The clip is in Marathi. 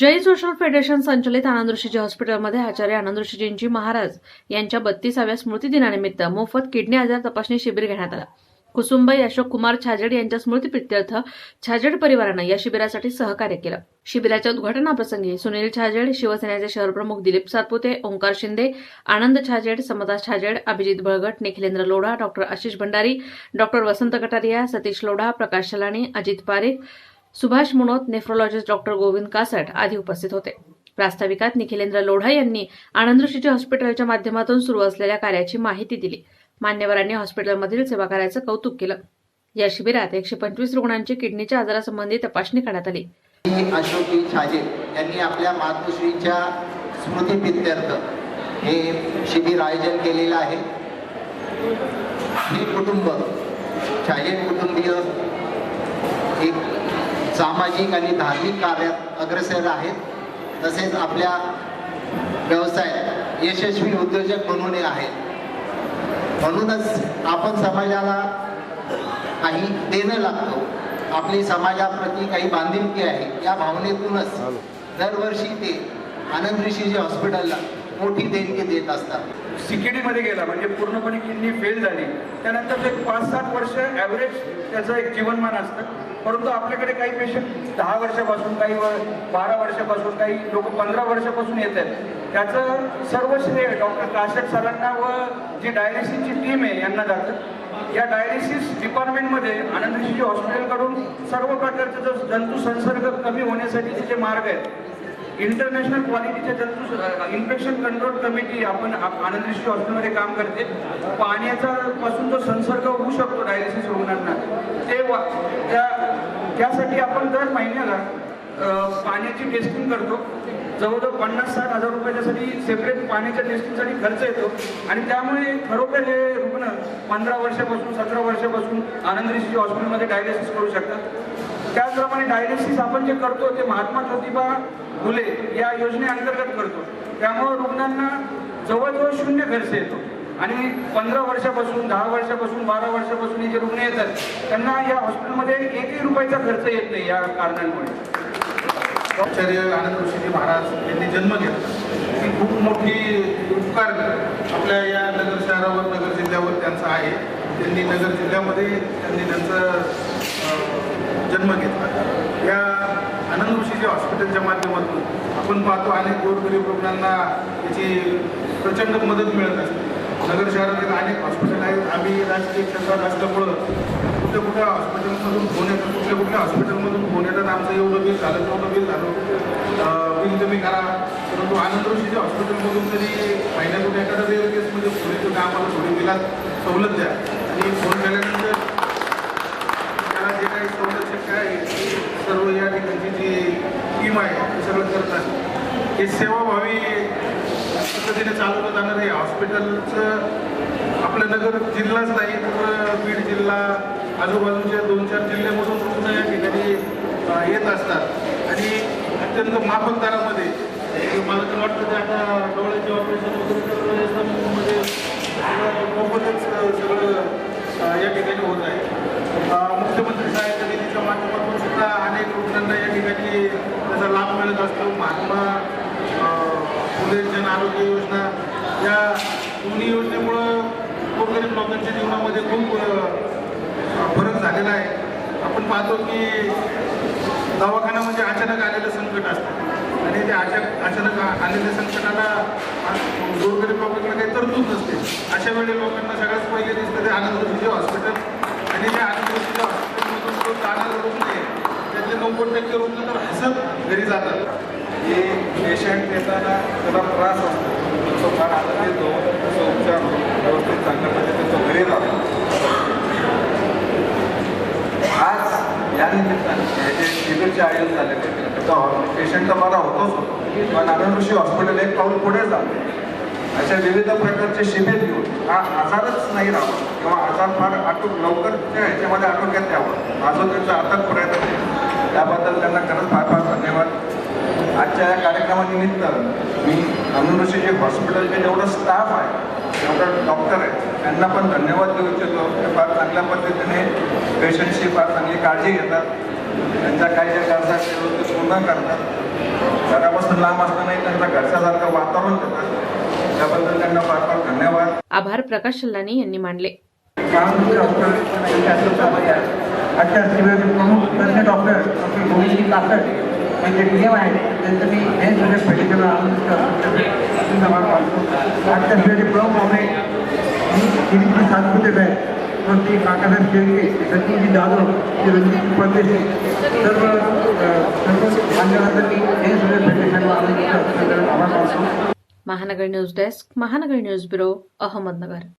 जैन सोशल फेडरेशन संचलित आनंद ऋषीजी हॉस्पिटलमध्ये आचार्य आनंद ऋषीजींची महाराज यांच्या बत्तीसाव्या स्मृतिदिनानिमित्त मोफत किडनी आजार तपासणी शिबिर घेण्यात आला. कुसुंबाई अशोक कुमार छाजेड यांच्या स्मृतीप्रित्यर्थ छाजेड परिवारानं या शिबिरासाठी सहकार्य केलं. शिबिराच्या उद्घाटनाप्रसंगी सुनील छाजेड शिवसेनेचे शहरप्रमुख Dilip Satpute Omkar Shinde Anand Chhajed Samta Chhajed Abhijit Balgat Nikhilendra Lodha doctor Ashish Bhandari doctor Vasant Kataria Satish Lodha Prakash Shalani Ajit Parekh Subhash Munot nephrologist doctor Govind Kasat आदी उपस्थित होते. प्रास्ताविकात निखिलेंद्र लोढा यांनी आनंद हॉस्पिटलच्या माध्यमातून सुरू असलेल्या कार्याची माहिती दिली. मान्यवरांनी हॉस्पिटलमधील सेवाकार्याचं कौतुक केलं. या शिबिरात एकशे पंचवीस रुग्णांची किडनीच्या आजारासंबंधी तपासणी करण्यात आली. अशोक छाजे यांनी आपल्या मातोश्रीच्या स्मृतीप्रित्यर्थ हे शिबिर आयोजन केलेलं आहे. हे कुटुंब छाजे कुटुंबीय एक सामाजिक आणि धार्मिक कार्यात अग्रसर आहेत. तसेच आपल्या व्यवसायात यशस्वी उद्योजक म्हणून आहेत. म्हणूनच आपण समाजाला काही देणं लागतो. आपली समाजाप्रती काही बांधिलकी आहे या भावनेतूनच दरवर्षी ते आनंद ऋषीजी हॉस्पिटलला मोठी देणगी देत असतात. सीकेडीमध्ये गेला म्हणजे पूर्णपणे किडनी फेल झाली. त्यानंतर एक पाच सात वर्ष ॲव्हरेज त्याचं एक जीवनमान असतं. परंतु आपल्याकडे काही पेशंट दहा वर्षापासून काही व- बारा वर्षापासून काही लोक पंधरा वर्षापासून येत आहेत. त्याचं सर्व श्रेय डॉक्टर काशक सरांना व जी डायलिसिसची टीम आहे यांना जातं. या डायलिसिस डिपार्टमेंटमध्ये आनंद हॉस्पिटलकडून सर्व प्रकारचे जो जंतू संसर्ग कमी होण्यासाठी जे मार्ग आहेत. इंटरनॅशनल क्वालिटीच्या जंतू इन्फेक्शन कंट्रोल कमिटी आपण आनंद ऋषी हॉस्पिटलमध्ये काम करते पाण्याचा पासून जो संसर्ग होऊ शकतो डायलिसिस रुग्णांना ते त्या त्यासाठी आपण दर महिन्याला पाण्याची टेस्टिंग करतो. जवळजवळ पन्नास साठ हजार रुपयाच्यासाठी सेपरेट पाण्याच्या टेस्टिंगसाठी खर्च येतो. आणि त्यामुळे खरोखर हे रुग्ण पंधरा वर्षापासून सतरा वर्षापासून आनंद ऋषी हॉस्पिटलमध्ये डायलिसिस करू शकतात. त्याचप्रमाणे डायलिसिस आपण जे करतो ते महात्मा ज्योतिबा फुले या योजनेअंतर्गत करतो. त्यामुळं रुग्णांना जवळजवळ शून्य खर्च येतो. आणि पंधरा वर्षापासून दहा वर्षापासून बारा वर्षापासून हे जे रुग्ण येतात त्यांना या हॉस्पिटलमध्ये एकही रुपयाचा खर्च येत नाही या कारणांमुळे. आचार्य आनंद ऋषीजी महाराज यांनी जन्म घेतला. ही खूप मोठी उपकार आपल्या या नगर शहरावर नगर जिल्ह्यावर त्यांचा आहे. त्यांनी नगर जिल्ह्यामध्ये त्यांनी त्यांचं जन्म घेतला. या आनंद ऋषीजी हॉस्पिटलच्या माध्यमातून आपण पाहतो अनेक गोरगरीब रुग्णांना याची प्रचंड मदत मिळत असते. नगर शहरातील अनेक हॉस्पिटल आहेत. आम्ही राजकीय क्षेत्रात असल्यामुळं कुठल्या कुठल्या हॉस्पिटलमधून फोन येतात कुठल्या कुठल्या हॉस्पिटलमधून फोन येतात आमचं एवढं बिल झालं तेवढं बिल झालं. बिल तुम्ही करा. परंतु आनंद ऋषीच्या हॉस्पिटलमधून तरी महिन्यातून एखाद्या रेअर केसमध्ये फोन येतो का आम्हाला थोडी बिलात सवलत द्या. आणि फोन केल्यानंतर त्याला जे काही सवलत शक्य आहे ती सर्व या ठिकाणची जी टीम आहे ते सगळं करतात हे सेवाभावी पद्धतीने चालवलं जाणार आहे हॉस्पिटलचं आपलं नगर जिल्हाच नाही तर बीड जिल्हा आजूबाजूच्या दोन चार जिल्ह्यामधून रुग्ण या ठिकाणी येत असतात. आणि अत्यंत माफक दरामध्ये मला तर वाटतं ते आता डोळ्याचे ऑपरेशन वगैरे तर म्हणजे सगळं मोफतच सगळं या ठिकाणी होत आहे. मुख्यमंत्री सहाय्यता निधीच्या माध्यमातून सुद्धा अनेक रुग्णांना या ठिकाणी त्याचा लाभ मिळत असतो. महात्मा फुले जन आरोग्य योजना या दोन्ही योजनेमुळं गोरगरीब लोकांच्या जीवनामध्ये खूप फरक झालेला आहे. आपण पाहतो की दवाखाना म्हणजे अचानक आलेलं संकट असतं. आणि ते अचानक अचानक आलेल्या संकटाला गोरगरीब लोकांना काही तरतूद नसते. अशा वेळी लोकांना सगळ्यात पहिले दिसतं ते आनंद ऋषीचे हॉस्पिटल आणि त्या आनंद ऋषीच्या हॉस्पिटलमधून जो जाणारे रुग्ण आहे त्यातले नव्वद टक्के रुग्ण तर हसत घरी जातात. की पेशंट येताना त्याला त्रास असतो तो फार आनंद येतो त्याचा उपचार व्यवस्थित चांगल्या पद्धतीने तो घरी जातो आज या निमित्ताने हे जे शिबिरचे आयोजन झालेले त्याचा पेशंट तर बरा होतोच होतो पण आनंद ऋषी हॉस्पिटल एक पाऊल पुढे जाते अशा विविध प्रकारचे शिबिर घेऊन हा आजारच नाही राहावा किंवा आजार फार आटोक लवकर त्या ह्याच्यामध्ये आटोक्यात यावं माझं त्यांचा अर्थात प्रयत्न त्याबद्दल त्यांना खरंच फार फार धन्यवाद आजच्या या कार्यक्रमानिमित्त मी अमृतशी जे हॉस्पिटलचे जेवढं स्टाफ आहे जेवढं डॉक्टर आहे त्यांना पण धन्यवाद देऊ इच्छितो. ते फार चांगल्या पद्धतीने पेशंटची फार चांगली काळजी घेतात. त्यांच्या काही ज्या गरजा ते पूर्ण करतात. घरापासून लांब असतानाही त्यांचा घरच्यासारखं वातावरण देतात. त्याबद्दल त्यांना फार फार धन्यवाद. आभार प्रकाश शल्लानी यांनी मानले आजच्या शिबिराचे प्रमुख तज्ञ डॉक्टर डॉक्टर गोविंदजी काकड यांचे नियम आहेत त्यांचं मी हे सगळे मेडिकल आजच्या शिबिराचे प्रमुख पाहुणे दिलीपजी सातपुते आहे श्री काकासाहेब शेळके सचिनजी जाधव श्री रणजित परदेशी सर्व अ, सर्व मान्यवरांचं मी हे सगळे फेडरेशन आभार मानतो